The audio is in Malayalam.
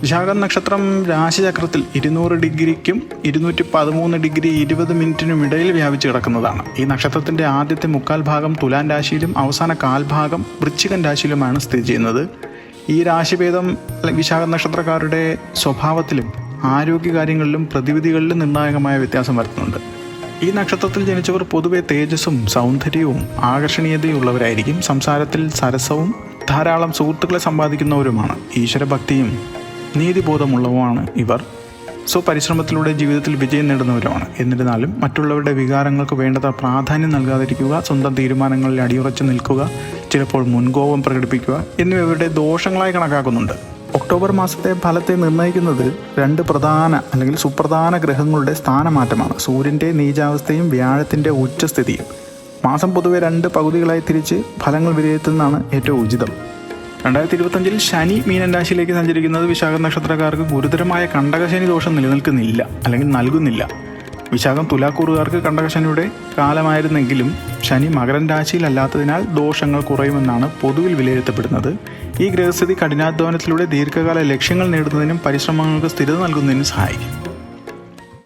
വിശാഖം നക്ഷത്രം രാശിചക്രത്തിൽ ഇരുന്നൂറ് ഡിഗ്രിക്കും ഇരുന്നൂറ്റി പതിമൂന്ന് ഡിഗ്രി ഇരുപത് മിനിറ്റിനും ഇടയിൽ വ്യാപിച്ചു കിടക്കുന്നതാണ്. ഈ നക്ഷത്രത്തിന്റെ ആദ്യത്തെ മുക്കാൽ ഭാഗം തുലാൻ രാശിയിലും അവസാന കാൽഭാഗം വൃശ്ചികൻ രാശിയിലുമാണ് സ്ഥിതി ചെയ്യുന്നത്. ഈ രാശിഭേദം വിശാഖ നക്ഷത്രക്കാരുടെ സ്വഭാവത്തിലും ആരോഗ്യകാര്യങ്ങളിലും പ്രതിവിധികളിലും നിർണായകമായ വ്യത്യാസം വരുത്തുന്നുണ്ട്. ഈ നക്ഷത്രത്തിൽ ജനിച്ചവർ പൊതുവെ തേജസ്സും സൗന്ദര്യവും ആകർഷണീയതയും ഉള്ളവരായിരിക്കും സംസാരത്തിൽ സരസവും ധാരാളം സുഹൃത്തുക്കളെ സമ്പാദിക്കുന്നവരുമാണ്. ഈശ്വരഭക്തിയും നീതിബോധമുള്ളവുമാണ് ഇവർ. സ്വപരിശ്രമത്തിലൂടെ ജീവിതത്തിൽ വിജയം നേടുന്നവരുമാണ് എന്നിരുന്നാലും മറ്റുള്ളവരുടെ വികാരങ്ങൾക്ക് വേണ്ടത്ര പ്രാധാന്യം നൽകാതിരിക്കുക സ്വന്തം തീരുമാനങ്ങളിൽ അടിയുറച്ചു നിൽക്കുക ചിലപ്പോൾ മുൻകോപം പ്രകടിപ്പിക്കുക എന്നിവ ഇവരുടെ ദോഷങ്ങളായി കണക്കാക്കുന്നുണ്ട്. ഒക്ടോബർ മാസത്തെ ഫലത്തെ നിർണയിക്കുന്നത് രണ്ട് പ്രധാന അല്ലെങ്കിൽ സുപ്രധാന ഗ്രഹങ്ങളുടെ സ്ഥാനമാറ്റമാണ്. സൂര്യന്റെ നീചാവസ്ഥയും വ്യാഴത്തിന്റെ ഉച്ചസ്ഥിതിയും. മാസം പൊതുവെ രണ്ട് പകുതികളായി തിരിച്ച് ഫലങ്ങൾ വിലയിരുത്തുന്നതാണ് ഏറ്റവും ഉചിതം. രണ്ടായിരത്തി ഇരുപത്തഞ്ചിൽ ശനി മീനൻ രാശിയിലേക്ക് സഞ്ചരിക്കുന്നത് വിശാഖ നക്ഷത്രക്കാർക്ക് ഗുരുതരമായ കണ്ടകശനി ദോഷം നിലനിൽക്കുന്നില്ല അല്ലെങ്കിൽ നൽകുന്നില്ല. വിശാഖം തുലാക്കൂറുകാർക്ക് കണ്ടകശനിയുടെ കാലമായിരുന്നെങ്കിലും ശനി മകരൻ രാശിയിലല്ലാത്തതിനാൽ ദോഷങ്ങൾ കുറയുമെന്നാണ് പൊതുവിൽ വിലയിരുത്തപ്പെടുന്നത്. ഈ ഗ്രഹസ്ഥിതി കഠിനാധ്വാനത്തിലൂടെ ദീർഘകാല ലക്ഷ്യങ്ങൾ നേടുന്നതിനും പരിശ്രമങ്ങൾക്ക് സ്ഥിരത നൽകുന്നതിനും സഹായിക്കും.